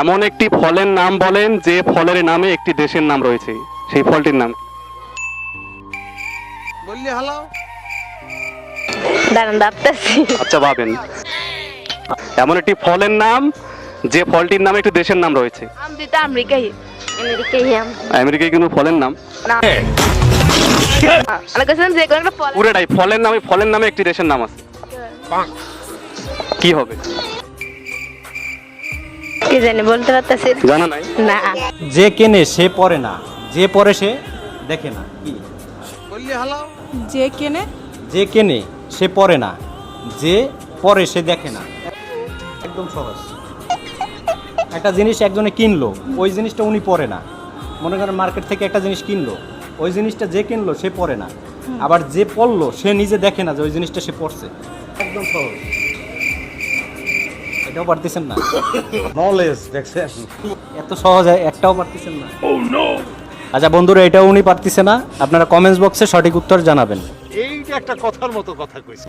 এমন একটি ফলের নাম বলেন যে ফলের নামে একটি দেশের নাম রয়েছে। সেই ফলটির নাম কি? বললি হালাও দাঁড়ান ভাবতেছি। আচ্ছা ভাবেন। এমন একটি ফলের নাম যে ফলটির নামে একটি দেশের নাম রয়েছে। আম আমেরিকাই। আমেরিকাই আম। আমেরিকায় কিন্তু ফলের নাম? না। আমি কাছে যে কোনো একটা ফল পুরোটাই ফলের নামে ফলের নামে একটি দেশের নাম আছে। কি হবে? কি জানি বলতে পারতেছি জানা নাই? না। যে কেনে সে পড়ে না। যে পড়ে সে দেখে না। কি? বললি হালাও যে কেনে? যে কেনে সে পড়ে না। যে পড়ে সে দেখে না। একদম সহজ। একটা জিনিস একজনে কিনলো ওই জিনিসটা উনি পরে না। মনে করেন মার্কেট থেকে একটা জিনিস কিনলো ওই জিনিসটা যে কিনলো সে পরে না। আবার যে পড়ল সে নিজে দেখে না যে ওই জিনিসটা সে পড়ছে একদম সহজ। এটাও পারতেছেন না। নলেজ দেখছেন? এত সহজ একটাও পারতেছেন না। আচ্ছা বন্ধুরা এটাও উনি পারতেছে না। আপনারা কমেন্টস বক্সে সঠিক উত্তর জানাবেন। এইটা একটা কথার মতো কথা কইছে।